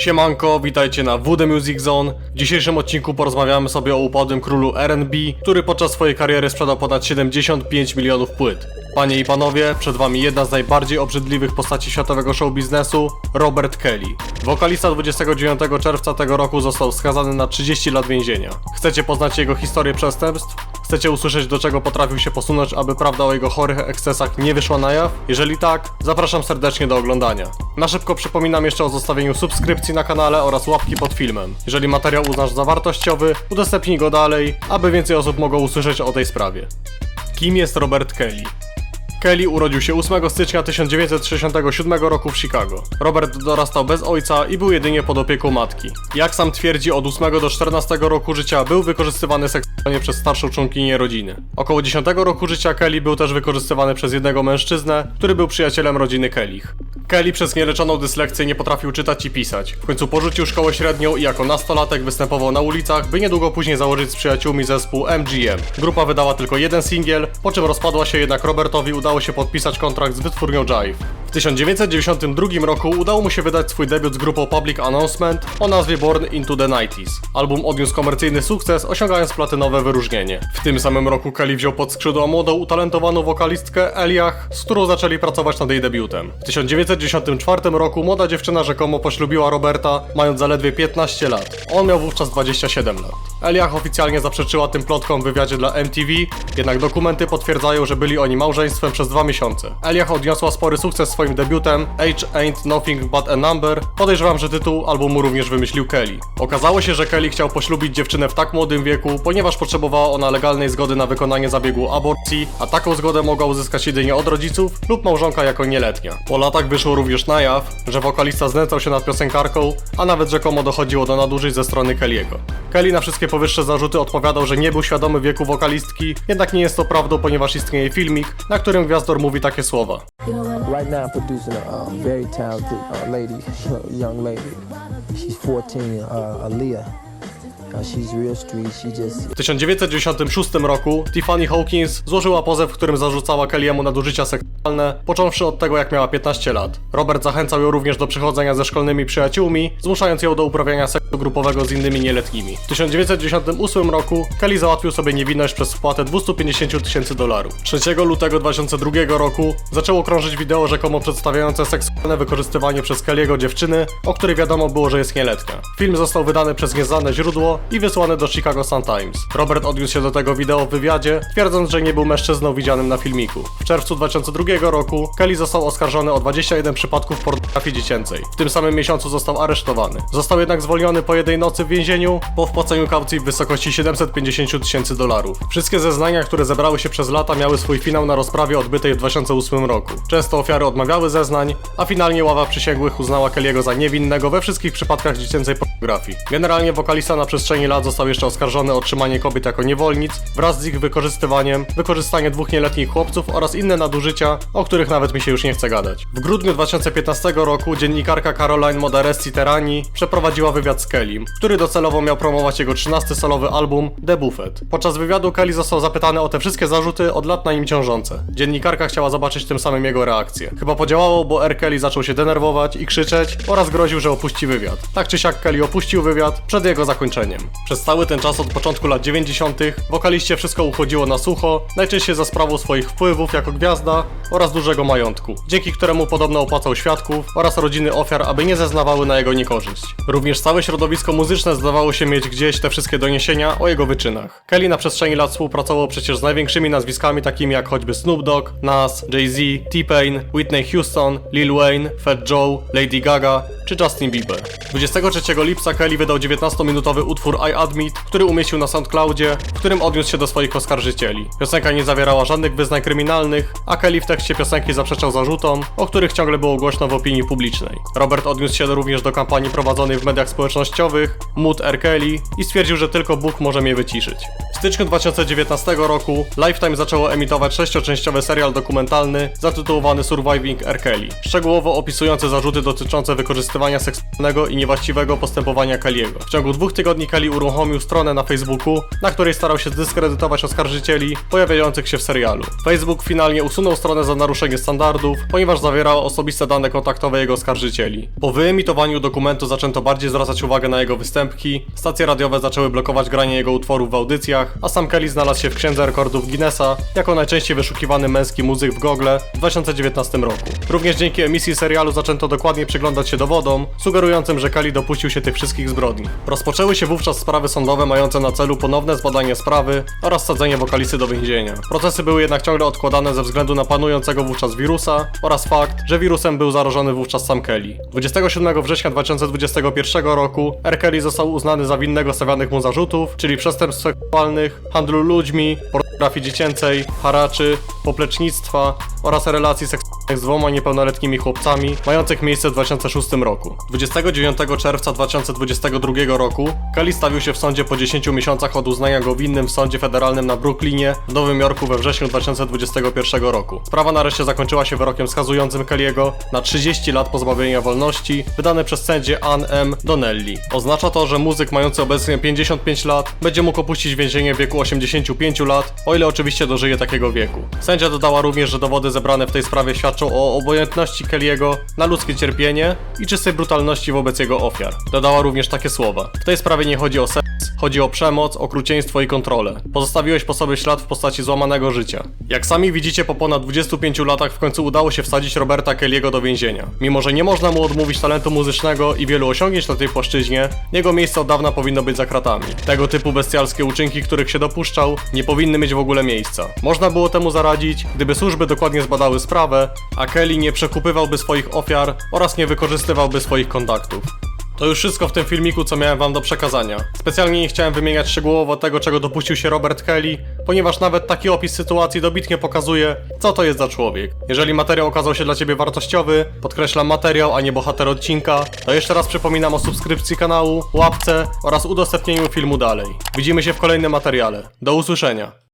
Siemanko, witajcie na WD Music Zone. W dzisiejszym odcinku porozmawiamy sobie o upadłym królu R&B, który podczas swojej kariery sprzedał ponad 75 milionów płyt. Panie i panowie, przed wami jedna z najbardziej obrzydliwych postaci światowego show biznesu, Robert Kelly. Wokalista 29 czerwca tego roku został skazany na 30 lat więzienia. Chcecie poznać jego historię przestępstw? Chcecie usłyszeć do czego potrafił się posunąć, aby prawda o jego chorych ekscesach nie wyszła na jaw? Jeżeli tak, zapraszam serdecznie do oglądania. Na szybko przypominam jeszcze o zostawieniu subskrypcji na kanale oraz łapki pod filmem. Jeżeli materiał uznasz za wartościowy, udostępnij go dalej, aby więcej osób mogło usłyszeć o tej sprawie. Kim jest Robert Kelly? Kelly urodził się 8 stycznia 1967 roku w Chicago. Robert dorastał bez ojca i był jedynie pod opieką matki. Jak sam twierdzi, od 8 do 14 roku życia był wykorzystywany seksualnie przez starszą członkinię rodziny. Około 10 roku życia Kelly był też wykorzystywany przez jednego mężczyznę, który był przyjacielem rodziny Kellich. Kelly przez nieleczoną dyslekcję nie potrafił czytać i pisać. W końcu porzucił szkołę średnią i jako nastolatek występował na ulicach, by niedługo później założyć z przyjaciółmi zespół MGM. Grupa wydała tylko jeden singiel, po czym rozpadła się jednak Robertowi udało się podpisać kontrakt z wytwórnią Jive. W 1992 roku udało mu się wydać swój debiut z grupą Public Announcement o nazwie Born into the 90s. Album odniósł komercyjny sukces, osiągając platynowe wyróżnienie. W tym samym roku Kelly wziął pod skrzydła młodą, utalentowaną wokalistkę Eliach, z którą zaczęli pracować nad jej debiutem. W 1994 roku młoda dziewczyna rzekomo poślubiła Roberta, mając zaledwie 15 lat. On miał wówczas 27 lat. Eliach oficjalnie zaprzeczyła tym plotkom w wywiadzie dla MTV, jednak dokumenty potwierdzają, że byli oni małżeństwem przez dwa miesiące. Eliach odniosła spory sukces swoim debiutem Age Ain't Nothing But a Number. Podejrzewam, że tytuł albumu również wymyślił Kelly. Okazało się, że Kelly chciał poślubić dziewczynę w tak młodym wieku, ponieważ potrzebowała ona legalnej zgody na wykonanie zabiegu aborcji, a taką zgodę mogła uzyskać jedynie od rodziców lub małżonka jako nieletnia. Po latach wyszło również na jaw, że wokalista znęcał się nad piosenkarką, a nawet rzekomo dochodziło do nadużyć ze strony Kelly'ego. Kelly na wszystkie powyższe zarzuty odpowiadał, że nie był świadomy wieku wokalistki, jednak nie jest to prawdą, ponieważ istnieje filmik, na którym gwiazdor mówi takie słowa. Right now, I'm producing a uh, very talented uh, lady, young lady. She's 14, uh, Aaliyah. W 1996 roku Tiffany Hawkins złożyła pozew, w którym zarzucała Kelly'emu nadużycia seksualne, począwszy od tego jak miała 15 lat. Robert zachęcał ją również do przychodzenia ze szkolnymi przyjaciółmi, zmuszając ją do uprawiania seksu grupowego z innymi nieletnimi. W 1998 roku Kelly załatwił sobie niewinność przez wpłatę 250 tysięcy dolarów. 3 lutego 2002 roku zaczęło krążyć wideo rzekomo przedstawiające seksualne wykorzystywanie przez Kelly'ego dziewczyny, o której wiadomo było, że jest nieletnia. Film został wydany przez nieznane źródło i wysłany do Chicago Sun-Times. Robert odniósł się do tego wideo w wywiadzie, twierdząc, że nie był mężczyzną widzianym na filmiku. W czerwcu 2002 roku Kelly został oskarżony o 21 przypadków pornografii dziecięcej. W tym samym miesiącu został aresztowany. Został jednak zwolniony po jednej nocy w więzieniu po wpłaceniu kaucji w wysokości 750 tysięcy dolarów. Wszystkie zeznania, które zebrały się przez lata, miały swój finał na rozprawie odbytej w 2008 roku. Często ofiary odmawiały zeznań, a finalnie ława przysięgłych uznała Kelly'ego za niewinnego we wszystkich przypadkach dziecięcej pornografii. Generalnie wokalista na przestrzeni lat został jeszcze oskarżony o trzymanie kobiet jako niewolnic wraz z ich wykorzystywaniem, wykorzystanie dwóch nieletnich chłopców oraz inne nadużycia, o których nawet mi się już nie chce gadać. W grudniu 2015 roku dziennikarka Caroline Modaresti Terani przeprowadziła wywiad z Kellym, który docelowo miał promować jego 13 solowy album The Buffet. Podczas wywiadu Kelly został zapytany o te wszystkie zarzuty od lat na nim ciążące. Dziennikarka chciała zobaczyć tym samym jego reakcję. Chyba podziałało, bo R. Kelly zaczął się denerwować i krzyczeć oraz groził, że opuści wywiad. Tak czy siak Kelly opuścił wywiad przed jego zakończeniem. Przez cały ten czas od początku lat 90. wokaliście wszystko uchodziło na sucho, najczęściej za sprawą swoich wpływów jako gwiazda oraz dużego majątku, dzięki któremu podobno opłacał świadków oraz rodziny ofiar, aby nie zeznawały na jego niekorzyść. Również całe środowisko muzyczne zdawało się mieć gdzieś te wszystkie doniesienia o jego wyczynach. Kelly na przestrzeni lat współpracował przecież z największymi nazwiskami takimi jak choćby Snoop Dogg, Nas, Jay-Z, T-Pain, Whitney Houston, Lil Wayne, Fat Joe, Lady Gaga czy Justin Bieber. 23 lipca Kelly wydał 19-minutowy utwór I Admit, który umieścił na SoundCloudzie, w którym odniósł się do swoich oskarżycieli. Piosenka nie zawierała żadnych wyznań kryminalnych, a Kelly w tekście piosenki zaprzeczał zarzutom, o których ciągle było głośno w opinii publicznej. Robert odniósł się również do kampanii prowadzonej w mediach społecznościowych Mood R. Kelly i stwierdził, że tylko Bóg może mnie wyciszyć. W styczniu 2019 roku Lifetime zaczęło emitować sześcioczęściowy serial dokumentalny zatytułowany Surviving R. Kelly, szczegółowo opisujący zarzuty dotyczące wykorzystywania seksualnego i niewłaściwego postępowania Kelly'ego. W ciągu dwóch tygodni Kelly uruchomił stronę na Facebooku, na której starał się zdyskredytować oskarżycieli pojawiających się w serialu. Facebook finalnie usunął stronę za naruszenie standardów, ponieważ zawierała osobiste dane kontaktowe jego oskarżycieli. Po wyemitowaniu dokumentu zaczęto bardziej zwracać uwagę na jego występki, stacje radiowe zaczęły blokować granie jego utworów w audycjach, a sam Kelly znalazł się w księdze rekordów Guinnessa jako najczęściej wyszukiwany męski muzyk w Google w 2019 roku. Również dzięki emisji serialu zaczęto dokładnie przyglądać się dowodom, sugerującym, że Kelly dopuścił się tych wszystkich zbrodni. Rozpoczęły się wówczas sprawy sądowe mające na celu ponowne zbadanie sprawy oraz sadzenie wokalisty do więzienia. Procesy były jednak ciągle odkładane ze względu na panującego wówczas wirusa oraz fakt, że wirusem był zarażony wówczas sam Kelly. 27 września 2021 roku R. Kelly został uznany za winnego stawianych mu zarzutów, czyli przestępstw seksualnych, handlu ludźmi, pornografii dziecięcej, haraczy, poplecznictwa oraz relacji seksualnych z dwoma niepełnoletnimi chłopcami, mających miejsce w 2006 roku. 29 czerwca 2022 roku Kelly stawił się w sądzie po 10 miesiącach od uznania go winnym w sądzie federalnym na Brooklynie w Nowym Jorku we wrześniu 2021 roku. Sprawa nareszcie zakończyła się wyrokiem skazującym Kelly'ego na 30 lat pozbawienia wolności, wydane przez sędzię Ann M. Donnelly. Oznacza to, że muzyk mający obecnie 55 lat będzie mógł opuścić więzienie w wieku 85 lat, o ile oczywiście dożyje takiego wieku. Sędzia dodała również, że dowody zebrane w tej sprawie świadczą o obojętności Kelly'ego na ludzkie cierpienie i czystej brutalności wobec jego ofiar. Dodała również takie słowa. W tej sprawie nie chodzi o chodzi o przemoc, okrucieństwo i kontrolę. Pozostawiłeś po sobie ślad w postaci złamanego życia. Jak sami widzicie, po ponad 25 latach w końcu udało się wsadzić Roberta Kelly'ego do więzienia. Mimo, że nie można mu odmówić talentu muzycznego i wielu osiągnięć na tej płaszczyźnie, jego miejsce od dawna powinno być za kratami. Tego typu bestialskie uczynki, których się dopuszczał, nie powinny mieć w ogóle miejsca. Można było temu zaradzić, gdyby służby dokładnie zbadały sprawę, a Kelly nie przekupywałby swoich ofiar oraz nie wykorzystywałby swoich kontaktów. To już wszystko w tym filmiku, co miałem wam do przekazania. Specjalnie nie chciałem wymieniać szczegółowo tego, czego dopuścił się Robert Kelly, ponieważ nawet taki opis sytuacji dobitnie pokazuje, co to jest za człowiek. Jeżeli materiał okazał się dla ciebie wartościowy, podkreślam materiał, a nie bohater odcinka, to jeszcze raz przypominam o subskrypcji kanału, łapce oraz udostępnieniu filmu dalej. Widzimy się w kolejnym materiale. Do usłyszenia.